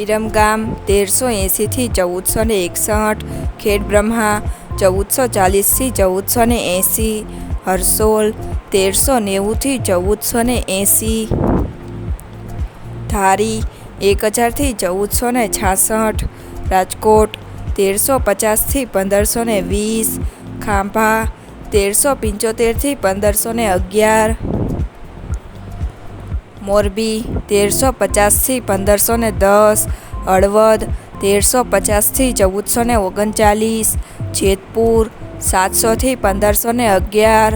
વિરમગામ તેરસો એંસીથી ચૌદસો ને એકસઠ, ખેડ બ્રહ્મા ચૌદસો ચાલીસથી ચૌદસો ને એંસી, હરસોલ તેરસો નેવુંથી ચૌદસો ને એંસી, ધારી એક હજારથી ચૌદસો ને છાસઠ, રાજકોટ તેરસો પચાસથી પંદરસો ને વીસ, ખાંભા તેરસો પંચોતેરથી પંદરસો ને અગિયાર મોરબી, તેરસો પચાસથી પંદરસો ને દસ, હળવદ, તેરસો પચાસથી ચૌદસો ને ઓગણચાલીસ, જેતપુર, સાતસોથી પંદરસો ને અગિયાર,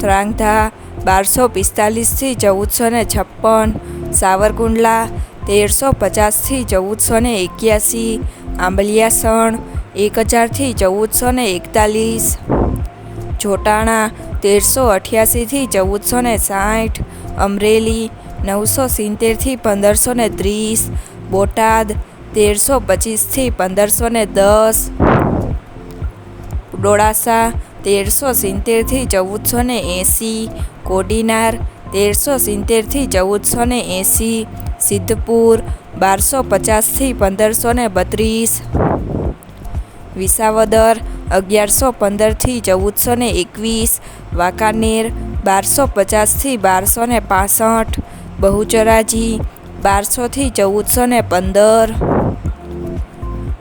ત્રાંગધા, બારસો પિસ્તાલીસથી ચૌદસો ને છપ્પન, સાવરકુંડલા, તેરસો પચાસથી ચૌદસો ને એક્યાસી, આંબલિયાસણ, એક હજારથી ચૌદસો ને એકતાલીસ જોટાણા તેરસો અઠ્યાસીથી ચૌદસો ને સાઠ, અમરેલી નવસો સિત્તેરથી પંદરસો ને ત્રીસ, બોટાદ તેરસો પચીસથી પંદરસો ને દસ, ડોળાસા તેરસો સિત્તેરથી ચૌદસો ને એંસી, કોડીનાર તેરસો સિત્તેરથી ચૌદસો ને એંસી, સિદ્ધપુર બારસો પચાસથી પંદરસો ને બત્રીસ, વિસાવદર અગિયારસો પંદરથી ચૌદસો ને એકવીસ, વાંકાનેર બારસો પચાસથી બારસો ને પાસઠ, બહુચરાજી બારસોથી ચૌદસો ને પંદર,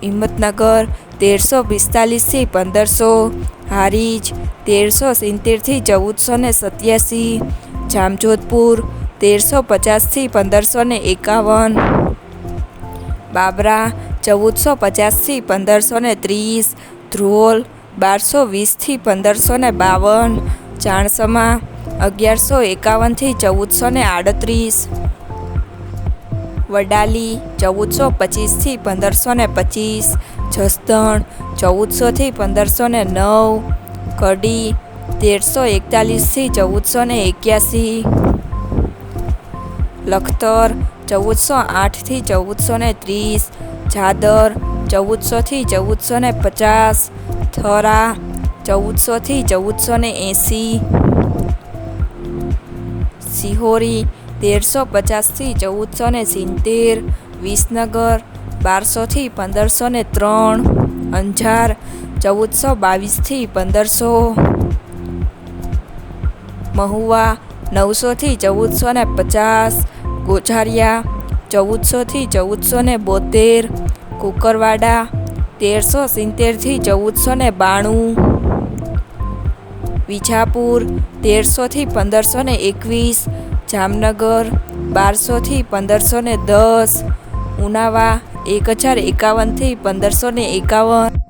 હિંમતનગર તેરસો પિસ્તાલીસથી પંદરસો, હારીજ તેરસો સિત્તેરથી ચૌદસો ને સત્યાસી, જામજોધપુર તેરસો પચાસથી પંદરસો ને એકાવન, બાબરા ચૌદસો પચાસથી પંદરસો ને ત્રીસ ધ્રોલ બારસો વીસથી પંદરસો ને બાવન, ચાણસમા અગિયારસો એકાવનથી ચૌદસો ને આડત્રીસ, વડાલી ચૌદસો પચીસથી પંદરસો ને પચીસ, જસદણ ચૌદસોથી પંદરસો ને નવ, કડી તેરસો એકતાલીસથી ચૌદસો ને એક્યાસી, લખતર ચૌદસો આઠથી ચૌદસો ને ત્રીસ, જાદર ચૌદસોથી ચૌદસો ને પચાસ, થરા ચૌદસોથી ચૌદસો ને એંસી, સિહોરી તેરસો પચાસથી ચૌદસો ને સિત્તેર, વિસનગર બારસોથી પંદરસો ને ત્રણ, અંજાર ચૌદસો બાવીસથી પંદરસો, મહુવા નવસોથી ચૌદસો ને પચાસ ગોઝારિયા ચૌદસોથી ચૌદસો ને બોતેર કુકરવાડા, તેરસો સિત્તેરથી ચૌદસો ને બાણું. વિજાપુર તેરસોથી પંદરસો ને એકવીસ. જામનગર બારસોથી પંદરસો ને દસ. ઉનાવા, એક હજાર એકાવનથી પંદરસો ને એકાવન.